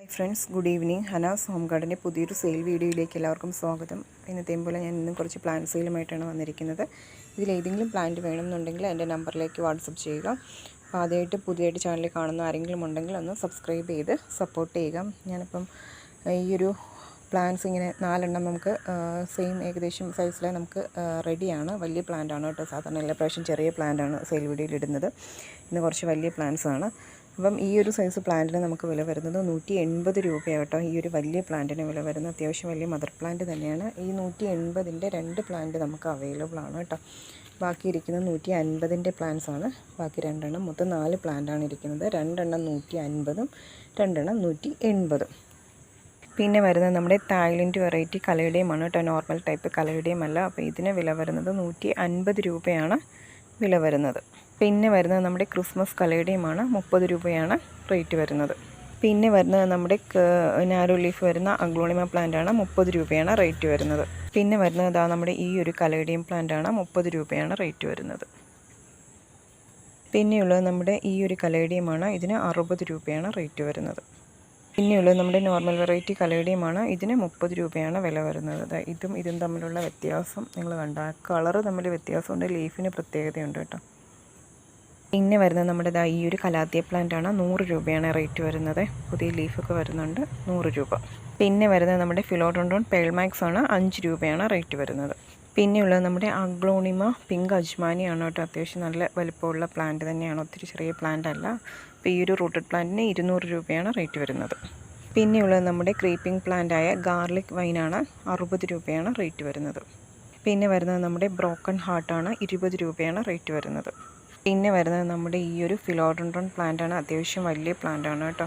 Hi friends good evening. Hanas home ഗാർഡന്റെ പുതിയൊരു sale വീഡിയോയിലേക്ക് എല്ലാവർക്കും സ്വാഗതം. ഇന്നത്തെയും പോലെ ഞാൻ ഇന്നും കുറച്ച് പ്ലാന്റ് സെയിലുമായിട്ടാണ് വന്നിരിക്കുന്നത്. ഇതിലേതെങ്കിലും പ്ലാന്റ് വേണമെന്നുണ്ടെങ്കിൽ എന്റെ നമ്പറിലേക്ക് വാട്സപ്പ് ചെയ്യുക. അപ്പോൾ ആദ്യമായിട്ട് പുതിയതായിട്ട് ചാനൽ കാണുന്ന ആരെങ്കിലും ഉണ്ടെങ്കിൽ ഒന്ന് സബ്സ്ക്രൈബ് ചെയ്ത് സപ്പോർട്ട് ചെയ്യുക. ഞാനിപ്പം ഈ ഒരു പ്ലാന്റ്സ് ഇങ്ങനെ നാലെണ്ണം നമുക്ക് സെയിം ഏകദേശം സൈസിൽ നമുക്ക് റെഡിയാണ്. വലിയ പ്ലാന്റ് ആണ് കേട്ടോ. സാധാരണ എല്ലാ പ്രാവശ്യം ചെറിയ പ്ലാന്റ് ആണ് സെയിൽ വീഡിയോയിൽ ഇടുന്നത്. ഇന്ന് കുറച്ച് വലിയ പ്ലാന്റ്സ് ആണ് അപ്പം ഈ ഒരു സൈസ് പ്ലാന്റിന് നമുക്ക് വില വരുന്നത് നൂറ്റി എൺപത് രൂപയാണ് കേട്ടോ. ഈ ഒരു വലിയ പ്ലാന്റിന് വില വരുന്നത്. അത്യാവശ്യം വലിയ മദർ പ്ലാന്റ് തന്നെയാണ്. ഈ നൂറ്റി എൺപതിന്റെ രണ്ട് പ്ലാന്റ് നമുക്ക് അവൈലബിൾ ആണ് കേട്ടോ. ബാക്കി ഇരിക്കുന്നത് നൂറ്റി അൻപതിന്റെ ആണ്. ബാക്കി രണ്ടെണ്ണം മൊത്തം നാല് പ്ലാന്റാണ് ഇരിക്കുന്നത്. രണ്ടെണ്ണം നൂറ്റി അൻപതും രണ്ടെണ്ണം നൂറ്റി എൺപതും പിന്നെ വരുന്നത് നമ്മുടെ തായ്ലൻഡ് വെറൈറ്റി കലയുടെയുമാണ് കേട്ടോ. നോർമൽ ടൈപ്പ് കലയുടെയും അല്ല അപ്പോൾ ഇതിന് വില വരുന്നത് നൂറ്റി അൻപത് രൂപയാണ് വില വരുന്നത്. പിന്നെ വരുന്നത് നമ്മുടെ ക്രിസ്മസ് കലയുടെയുമാണ്. മുപ്പത് രൂപയാണ് റേറ്റ് വരുന്നത്. പിന്നെ വരുന്നത് നമ്മുടെ നാരോ ലീഫ് വരുന്ന അഗ്ലോണിമ പ്ലാന്റ് ആണ് മുപ്പത് രൂപയാണ് റേറ്റ് വരുന്നത്. പിന്നെ വരുന്നത് ഇതാ നമ്മുടെ ഈ ഒരു കലയുടെയും പ്ലാന്റ് ആണ് മുപ്പത് രൂപയാണ് റേറ്റ് വരുന്നത്. പിന്നെയുള്ളത് നമ്മുടെ ഈ ഒരു കലയുടെയുമാണ് ഇതിന് അറുപത് രൂപയാണ് റേറ്റ് വരുന്നത്. പിന്നെയുള്ളത് നമ്മുടെ നോർമൽ വെറൈറ്റി കലയുടെയുമാണ് ഇതിന് മുപ്പത് രൂപയാണ് വില വരുന്നത്. ഇതും ഇതും തമ്മിലുള്ള വ്യത്യാസം നിങ്ങൾ കണ്ട. കളറ് തമ്മിൽ വ്യത്യാസമുണ്ട് ലീഫിന് പ്രത്യേകതയുണ്ട് കേട്ടോ. പിന്നെ വരുന്നത് നമ്മുടെ ഈ ഒരു കലാത്തിയ പ്ലാന്റ് ആണ്. നൂറ് രൂപയാണ് റേറ്റ് വരുന്നത്. പുതിയ ലീഫൊക്കെ വരുന്നുണ്ട്. നൂറ് രൂപ. പിന്നെ വരുന്നത് നമ്മുടെ ഫിലോഡോണ്ടോൺ പേൾമാക്സ് ആണ്. അഞ്ച് രൂപയാണ് റേറ്റ് വരുന്നത്. പിന്നെയുള്ളത് നമ്മുടെ അഗ്ലോണിമ പിങ്ക് അജ്മാനിയാണ് കേട്ടോ. അത്യാവശ്യം നല്ല വലിപ്പമുള്ള പ്ലാന്റ് തന്നെയാണ്. ഒത്തിരി ചെറിയ പ്ലാന്റ് അല്ല. അപ്പോൾ ഈ ഒരു റൂട്ടഡ് പ്ലാന്റിന് ഇരുന്നൂറ് രൂപയാണ് റേറ്റ് വരുന്നത്. പിന്നെയുള്ളത് നമ്മുടെ ക്രീപ്പിംഗ് പ്ലാന്റ് ആയ ഗാർലിക് വൈനാണ് അറുപത് രൂപയാണ് റേറ്റ് വരുന്നത്. പിന്നെ വരുന്നത് നമ്മുടെ ബ്രോക്കൺ ഹാർട്ടാണ് ഇരുപത് രൂപയാണ് റേറ്റ് വരുന്നത്. പിന്നെ വരുന്നത് നമ്മുടെ ഈ ഒരു ഫിലോഡൻഡ്രോൺ പ്ലാന്റാണ് അത്യാവശ്യം വലിയ പ്ലാന്റാണ് കേട്ടോ.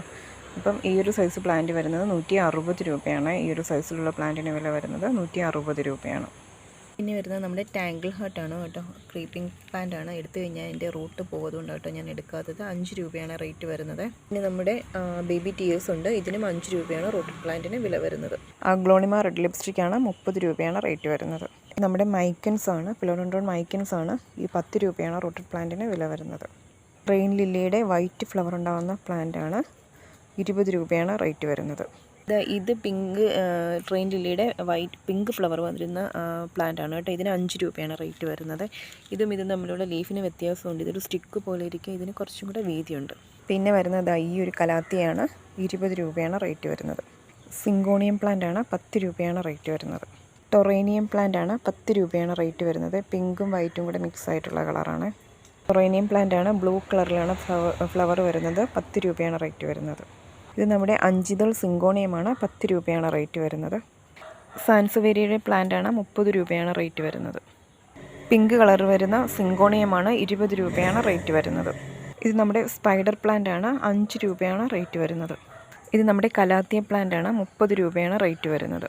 അപ്പം ഈ ഒരു സൈസ് പ്ലാന്റ് വരുന്നത് നൂറ്റി അറുപത് രൂപയാണ്. ഈ ഒരു സൈസിലുള്ള പ്ലാന്റിന് വില വരുന്നത് നൂറ്റി അറുപത് രൂപയാണ്. പിന്നെ വരുന്നത് നമ്മുടെ ടാങ്കിൾ ഹർട്ടാണ് കേട്ടോ. ക്രീപ്പിംഗ് പ്ലാന്റ് ആണ്. എടുത്തു കഴിഞ്ഞാൽ അതിന്റെ റൂട്ട് പോകുന്നതുകൊണ്ട് കേട്ടോ ഞാൻ എടുക്കാത്തത്. അഞ്ച് രൂപയാണ് റേറ്റ് വരുന്നത്. പിന്നെ നമ്മുടെ ബേബി ടീയേഴ്സ് ഉണ്ട്. ഇതിനും അഞ്ച് രൂപയാണ് റൂട്ട് പ്ലാന്റിന് വില വരുന്നത്. അഗ്ലോണിമ റെഡ് ലിപ്സ്റ്റിക് ആണ്. മുപ്പത് രൂപയാണ് റേറ്റ് വരുന്നത്. നമ്മുടെ മൈക്കൻസ് ആണ്. ഫിലോഡോണ്ടോൺ മൈക്കൻസ് ആണ്. ഈ പത്ത് രൂപയാണ് റൂട്ട് പ്ലാന്റിന് വില വരുന്നത്. റെയിൻ ലില്ലിയുടെ വൈറ്റ് ഫ്ലവർ ഉണ്ടാകുന്ന പ്ലാന്റ് ആണ്. ഇരുപത് രൂപയാണ് റേറ്റ് വരുന്നത്. ഇത് പിങ്ക് ട്രെയിൻ ലില്ലിയുടെ വൈറ്റ് പിങ്ക് ഫ്ലവർ വന്നിരുന്ന പ്ലാന്റ് ആണ് കേട്ടോ. ഇതിന് അഞ്ച് രൂപയാണ് റേറ്റ് വരുന്നത്. ഇതും ഇതും തമ്മിലുള്ള ലീഫിന് വ്യത്യാസമുണ്ട്. ഇതൊരു സ്റ്റിക്ക് പോലെ ഇരിക്കും. ഇതിന് കുറച്ചും കൂടെ വീതിയുണ്ട്. പിന്നെ വരുന്നത് ഈ ഒരു കലാത്തിയാണ്. ഇരുപത് രൂപയാണ് റേറ്റ് വരുന്നത്. സിങ്കോണിയം പ്ലാന്റ് ആണ് പത്ത് രൂപയാണ് റേറ്റ് വരുന്നത്. ടൊറേനിയം പ്ലാന്റ് ആണ് പത്ത് രൂപയാണ് റേറ്റ് വരുന്നത്. പിങ്കും വൈറ്റും കൂടെ മിക്സ് ആയിട്ടുള്ള കളറാണ് ടൊറേനിയം പ്ലാന്റ് ആണ് ബ്ലൂ കളറിലാണ് ഫ്ലവർ ഫ്ലവർ വരുന്നത്. പത്ത് രൂപയാണ് റേറ്റ് വരുന്നത്. ഇത് നമ്മുടെ അഞ്ചിതൾ സിങ്കോണിയമാണ്. പത്ത് രൂപയാണ് റേറ്റ് വരുന്നത്. സാൻസുവേരിയുടെ പ്ലാന്റ് ആണ് മുപ്പത് രൂപയാണ് റേറ്റ് വരുന്നത്. പിങ്ക് കളർ വരുന്ന സിങ്കോണിയമാണ് ഇരുപത് രൂപയാണ് റേറ്റ് വരുന്നത്. ഇത് നമ്മുടെ സ്പൈഡർ പ്ലാന്റ് ആണ് അഞ്ച് രൂപയാണ് റേറ്റ് വരുന്നത്. ഇത് നമ്മുടെ കലാത്തിയ പ്ലാന്റ് ആണ് മുപ്പത് രൂപയാണ് റേറ്റ് വരുന്നത്.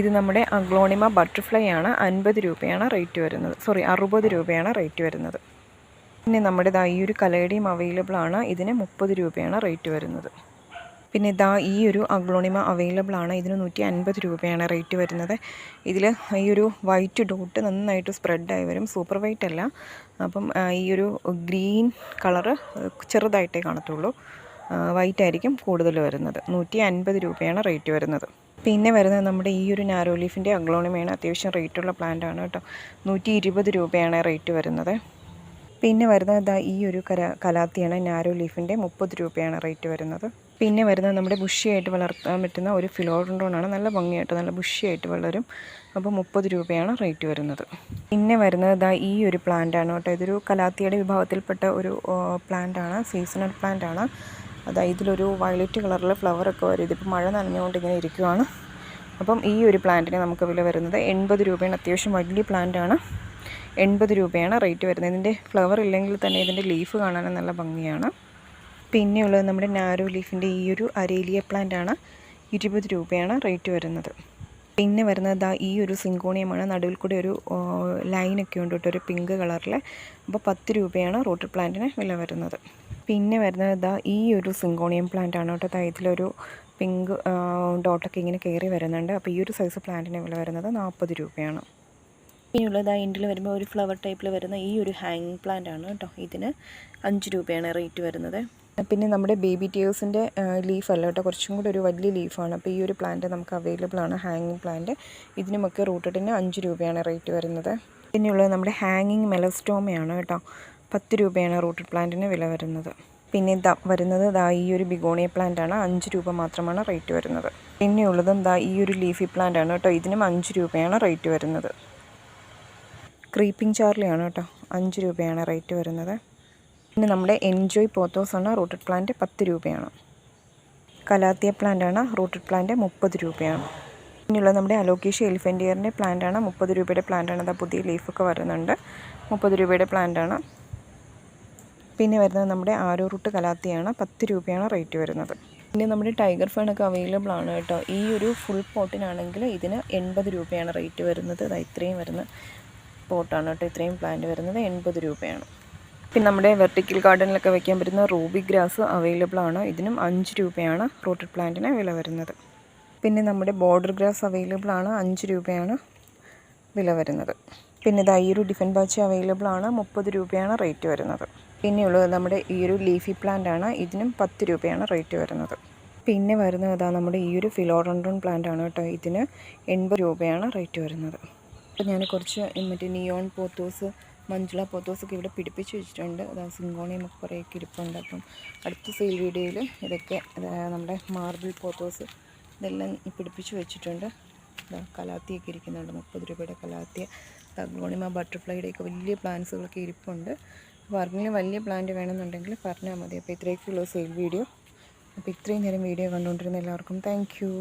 ഇത് നമ്മുടെ അഗ്ലോണിമ ബട്ടർഫ്ലൈ ആണ് അൻപത് രൂപയാണ് റേറ്റ് വരുന്നത്. സോറി അറുപത് രൂപയാണ് റേറ്റ് വരുന്നത്. പിന്നെ നമ്മുടെ ഈ ഒരു കലയുടെയും അവൈലബിൾ ആണ് ഇതിന് മുപ്പത് രൂപയാണ് റേറ്റ് വരുന്നത്. പിന്നെ ഇതാ ഈ ഒരു അഗ്ലോണിമ അവൈലബിൾ ആണ്. ഇതിന് നൂറ്റി അൻപത് രൂപയാണ് റേറ്റ് വരുന്നത്. ഇതിൽ ഈ ഒരു വൈറ്റ് ഡോട്ട് നന്നായിട്ട് സ്പ്രെഡായി വരും. സൂപ്പർ വൈറ്റ് അല്ല. അപ്പം ഈ ഒരു ഗ്രീൻ കളറ് ചെറുതായിട്ടേ കാണത്തുള്ളൂ. വൈറ്റ് ആയിരിക്കും കൂടുതൽ വരുന്നത്. നൂറ്റി അൻപത് രൂപയാണ് റേറ്റ് വരുന്നത്. പിന്നെ വരുന്നത് നമ്മുടെ ഈ ഒരു നാരോ ലീഫിന്റെ അഗ്ലോണിമയാണ്. അത്യാവശ്യം റേറ്റുള്ള പ്ലാന്റ് ആണ് കേട്ടോ. നൂറ്റി ഇരുപത് രൂപയാണ് റേറ്റ് വരുന്നത്. പിന്നെ വരുന്നത് ഈ ഒരു കലാത്തിയാണ് നാരോ ലീഫിന്റെ മുപ്പത് രൂപയാണ് റേറ്റ് വരുന്നത്. പിന്നെ വരുന്നത് നമ്മുടെ ബുഷിയായിട്ട് വളർത്താൻ പറ്റുന്ന ഒരു ഫിലോഡോണാണ് നല്ല ഭംഗിയായിട്ട് നല്ല ബുഷിയായിട്ട് വളരും. അപ്പോൾ മുപ്പത് രൂപയാണ് റേറ്റ് വരുന്നത്. പിന്നെ വരുന്നത് ഇതാ ഈ ഒരു പ്ലാന്റാണ് കേട്ടോ. ഇതൊരു കലാത്തിയുടെ വിഭാഗത്തിൽപ്പെട്ട ഒരു പ്ലാന്റാണ് സീസണൽ പ്ലാന്റാണ് അതായത് അതാ ഇതിലൊരു വയലറ്റ് കളറിൽ ഫ്ലവറൊക്കെ വരും. ഇതിപ്പോൾ മഴ നനഞ്ഞുകൊണ്ട് ഇങ്ങനെ ഇരിക്കുവാണ്. അപ്പം ഈ ഒരു പ്ലാന്റിന് നമുക്ക് വില വരുന്നത് എൺപത് രൂപയാണ്. അത്യാവശ്യം വലിയ പ്ലാന്റാണ് എൺപത് രൂപയാണ് റേറ്റ് വരുന്നത്. ഇതിന്റെ ഫ്ലവർ ഇല്ലെങ്കിൽ തന്നെ ഇതിന്റെ ലീഫ് കാണാൻ നല്ല ഭംഗിയാണ്. പിന്നെയുള്ളത് നമ്മുടെ നാരോ ലീഫിന്റെ ഈ ഒരു അരേലിയ പ്ലാന്റ് ആണ്. ഇരുപത് രൂപയാണ് റേറ്റ് വരുന്നത്. പിന്നെ വരുന്നത് ദാ ഈ ഒരു സിങ്കോണിയമാണ്. നടുവിൽ കൂടി ഒരു ലൈനൊക്കെ ഉണ്ട് കേട്ടോ ഒരു പിങ്ക് കളറിൽ അപ്പോൾ പത്ത് രൂപയാണ് റോട്ടർ പ്ലാന്റിന് വില വരുന്നത്. പിന്നെ വരുന്നത് ഇതാ ഈ ഒരു സിങ്കോണിയം പ്ലാന്റ് ആണ് കേട്ടോ. ഇതിലൊരു പിങ്ക് ഡോട്ടൊക്കെ ഇങ്ങനെ കയറി വരുന്നുണ്ട്. അപ്പോൾ ഈ ഒരു സൈസ് പ്ലാന്റിന് വില വരുന്നത് നാൽപ്പത് രൂപയാണ്. പിന്നെയുള്ളത് ആ എൻഡിൽ വരുമ്പോൾ ഒരു ഫ്ലവർ ടൈപ്പിൽ വരുന്ന ഈ ഒരു ഹാങ്ങിങ് പ്ലാന്റ് ആണ് കേട്ടോ ഇതിന് അഞ്ച് രൂപയാണ് റേറ്റ് വരുന്നത്. പിന്നെ നമ്മുടെ ബേബി ടിയേഴ്സിന്റെ ലീഫല്ല കേട്ടോ കുറച്ചും കൂടി ഒരു വലിയ ലീഫാണ് അപ്പോൾ ഈ ഒരു പ്ലാന്റ് നമുക്ക് അവൈലബിൾ ആണ് ഹാങ്ങിങ് പ്ലാന്റ് ഇതിനുമൊക്കെ റൂട്ടഡിന് അഞ്ച് രൂപയാണ് റേറ്റ് വരുന്നത്. പിന്നെയുള്ളത് നമ്മുടെ ഹാങ്ങിങ് മെലസ്റ്റോമയാണ് കേട്ടോ പത്ത് രൂപയാണ് റൂട്ടഡ് പ്ലാന്റിന് വില വരുന്നത്. പിന്നെ ദാ വരുന്നത് ദാ ഈ ഒരു ബിഗോണിയ പ്ലാന്റ് ആണ് അഞ്ച് രൂപ മാത്രമാണ് റേറ്റ് വരുന്നത്. പിന്നെയുള്ളതും ദാ ഈ ഒരു ലീഫി പ്ലാന്റ് ആണ് കേട്ടോ ഇതിനും അഞ്ച് രൂപയാണ് റേറ്റ് വരുന്നത്. ക്രീപ്പിംഗ് ചാർലിയാണ് കേട്ടോ അഞ്ച് രൂപയാണ് റേറ്റ് വരുന്നത്. പിന്നെ നമ്മുടെ എൻജോയ് പോത്തോസ് റൂട്ടഡ് പ്ലാന്റ് പത്ത് രൂപയാണ്. കലാത്തിയ പ്ലാന്റ് ആണ് റൂട്ടഡ് പ്ലാന്റ് മുപ്പത് രൂപയാണ്. പിന്നെയുള്ള നമ്മുടെ അലോക്കേഷ എലിഫന്റിയറിന്റെ പ്ലാന്റ് ആണ് മുപ്പത് രൂപയുടെ പ്ലാന്റ് ആണ്. അതാ പുതിയ ലീഫൊക്കെ വരുന്നുണ്ട്. മുപ്പത് രൂപയുടെ പ്ലാന്റ് ആണ്. പിന്നെ വരുന്നത് നമ്മുടെ ആരോ റൂട്ട് കലാത്തിയാണ് പത്ത് രൂപയാണ് റേറ്റ് വരുന്നത്. പിന്നെ നമ്മുടെ ടൈഗർ ഫേണൊക്കെ അവൈലബിൾ ആണ് കേട്ടോ. ഈ ഒരു ഫുൾ പോട്ടിനാണെങ്കിൽ ഇതിന് എൺപത് രൂപയാണ് റേറ്റ് വരുന്നത്. ഇത്രയും വരുന്ന പോട്ടാണ് കേട്ടോ. ഇത്രയും പ്ലാന്റ് വരുന്നത് എൺപത് രൂപയാണ്. പിന്നെ നമ്മുടെ വെർട്ടിക്കൽ ഗാർഡനിലൊക്കെ വയ്ക്കാൻ പറ്റുന്ന റൂബി ഗ്രാസ് അവൈലബിൾ ആണ്. ഇതിനും അഞ്ച് രൂപയാണ് റൂട്ടഡ് പ്ലാന്റിന് വില വരുന്നത്. പിന്നെ നമ്മുടെ ബോർഡർ ഗ്രാസ് അവൈലബിൾ ആണ്. അഞ്ച് രൂപയാണ് വില വരുന്നത്. പിന്നെ ഇതാ ഈ ഒരു ഡിഫൻ ബാച്ച് അവൈലബിൾ ആണ്. മുപ്പത് രൂപയാണ് റേറ്റ് വരുന്നത്. പിന്നെയുള്ളത് നമ്മുടെ ഈ ഒരു ലീഫി പ്ലാന്റ് ആണ്. ഇതിനും പത്ത് രൂപയാണ് റേറ്റ് വരുന്നത്. പിന്നെ വരുന്നത് അതാ നമ്മുടെ ഈ ഒരു ഫിലോഡോൺഡ്രോൺ പ്ലാന്റ് ആണ് കേട്ടോ. ഇതിന് എൺപത് രൂപയാണ് റേറ്റ് വരുന്നത്. അപ്പോൾ ഞാൻ കുറച്ച് മറ്റേ നിയോൺ പോത്തോസ് മഞ്ജുള പോത്തോസൊക്കെ ഇവിടെ പിടിപ്പിച്ച് വെച്ചിട്ടുണ്ട്. അതാ സിങ്കോണിയും ഒക്കെ കുറേ ഇരിപ്പുണ്ട്. അപ്പം അടുത്ത സെയിൽ വീഡിയോയിൽ ഇതൊക്കെ നമ്മുടെ മാർബിൾ പോത്തോസ് ഇതെല്ലാം പിടിപ്പിച്ച് വെച്ചിട്ടുണ്ട്. കലാത്തിയൊക്കെ ഇരിക്കുന്നുണ്ട്. മുപ്പത് രൂപയുടെ കലാത്തിയ. തഗ്ലോണിമ ബട്ടർഫ്ലൈയുടെയൊക്കെ വലിയ പ്ലാന്റ്സുകളൊക്കെ ഇരിപ്പുണ്ട്. അപ്പോൾ ആർക്കെങ്കിലും വലിയ പ്ലാന്റ് വേണമെന്നുണ്ടെങ്കിൽ പറഞ്ഞാൽ മതി. അപ്പോൾ ഇത്രയൊക്കെയുള്ള സെയിൽ വീഡിയോ അപ്പോൾ ഇത്രയും നേരം വീഡിയോ കണ്ടുകൊണ്ടിരുന്ന എല്ലാവർക്കും താങ്ക്